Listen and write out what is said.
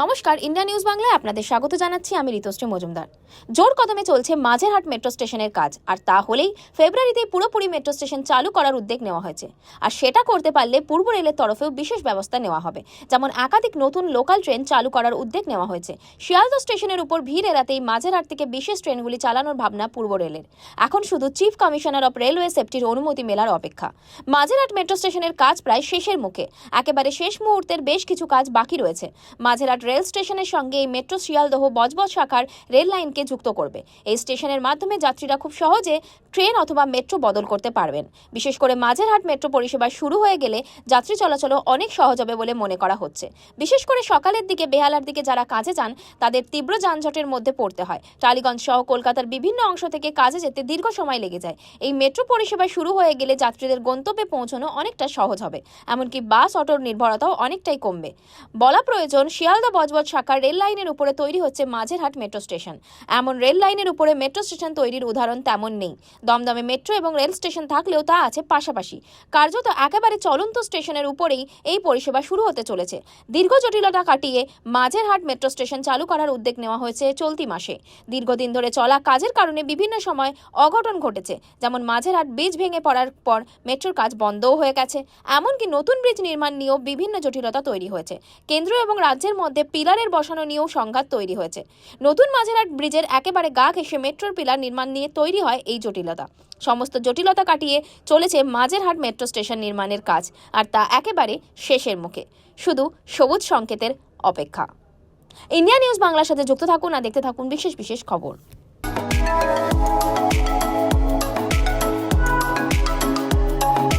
নমস্কার, India news বাংলায় আপনাদের স্বাগত জানাচ্ছি আমি ঋতুশ্রী মজুমদার। জোর কদমে চলছে মাঝেরহাট মেট্রো স্টেশনের কাজ, আর তা হলেই ফেব্রুয়ারিতে পুরোপুরি মেট্রো স্টেশন চালু করার উদ্যোগ নেওয়া হয়েছে। আর সেটা করতে পারলে পূর্ব রেলের তরফেও বিশেষ ব্যবস্থা নেওয়া হবে। যেমন একাধিক নতুন লোকাল ট্রেন চালু করার উদ্যোগ নেওয়া হয়েছে। শিয়ালদহ স্টেশনের উপর ভিড় এড়াতেই মাঝেরহাট থেকে বিশেষ ট্রেনগুলি চালানোর ভাবনা পূর্ব রেলের। এখন শুধু চিফ কমিশনার অফ রেলওয়ে সেফটির অনুমতি মেলার অপেক্ষা। মাঝেরহাট মেট্রো স্টেশনের কাজ প্রায় শেষের মুখে। একেবারে শেষ মুহূর্তের বেশ কিছু কাজ বাকি রয়েছে। মাঝেরহাট রেল স্টেশনের সঙ্গে এই মেট্রো শিয়ালদহ বজবজ শাখার রেল লাইনকে যুক্ত করবে। এই স্টেশনের মাধ্যমে যাত্রীরা খুব সহজে ট্রেন অথবা মেট্রো বদল করতে পারবেন। বিশেষ করে মাঝেরহাট মেট্রো পরিষেবা শুরু হয়ে গেলে যাত্রী চলাচলও অনেক সহজ হবে বলে মনে করা হচ্ছে। বিশেষ করে সকালের দিকে, বেহালার দিকে যারা কাজে যান, তাদের তীব্র যানজটের মধ্যে পড়তে হয়। টালিগঞ্জ সহ কলকাতার বিভিন্ন অংশ থেকে কাজে যেতে দীর্ঘ সময় লেগে যায়। এই মেট্রো পরিষেবা শুরু হয়ে গেলে যাত্রীদের গন্তব্যে পৌঁছানো অনেকটা সহজ হবে। এমনকি বাস অটোর নির্ভরতাও অনেকটাই কমবে। বলা প্রয়োজন শিয়ালদা বজবজ শাখার রেল লাইনের উপরে তৈরি হচ্ছে মাঝেরহাট মেট্রো স্টেশন। এমন রেল লাইনের উপরে মেট্রো স্টেশন তৈরির উদাহরণ তেমন নেই। দমদমে মেট্রো এবং রেল স্টেশন থাকলেও তা আছে পাশাপাশি। কার্যত একেবারে চলন্ত স্টেশনের উপরেই এই পরিষেবা শুরু হতে চলেছে। দীর্ঘ জটিলতা কাটিয়ে মাঝেরহাট মেট্রো স্টেশন চালু করার উদ্যোগ নেওয়া হয়েছে চলতি মাসে। দীর্ঘদিন ধরে চলা কাজের কারণে বিভিন্ন সময় অঘটন ঘটেছে। যেমন মাঝেরহাট ব্রিজ ভেঙে পড়ার পর মেট্রোর কাজ বন্ধও হয়ে গেছে। এমনকি নতুন ব্রিজ নির্মাণ নিয়েও বিভিন্ন জটিলতা তৈরি হয়েছে। কেন্দ্র এবং রাজ্যের মধ্যে পিলারের বসানো নিয়েও সংঘাত তৈরি হয়েছে। নতুন মাঝেরহাট ব্রিজের একেবারে গা ঘেঁষে মেট্রোর পিলার নির্মাণ নিয়ে তৈরি হয় এই জটিলতা। সমস্ত জটিলতা কাটিয়ে চলেছে মাঝেরহাট মেট্রো স্টেশন নির্মাণের কাজ, আর তা একেবারে শেষের মুখে। শুধু সবুজ সংকেতের অপেক্ষা। ইন্ডিয়া নিউজ বাংলার সাথে যুক্ত থাকুন আর দেখতে থাকুন বিশেষ বিশেষ খবর।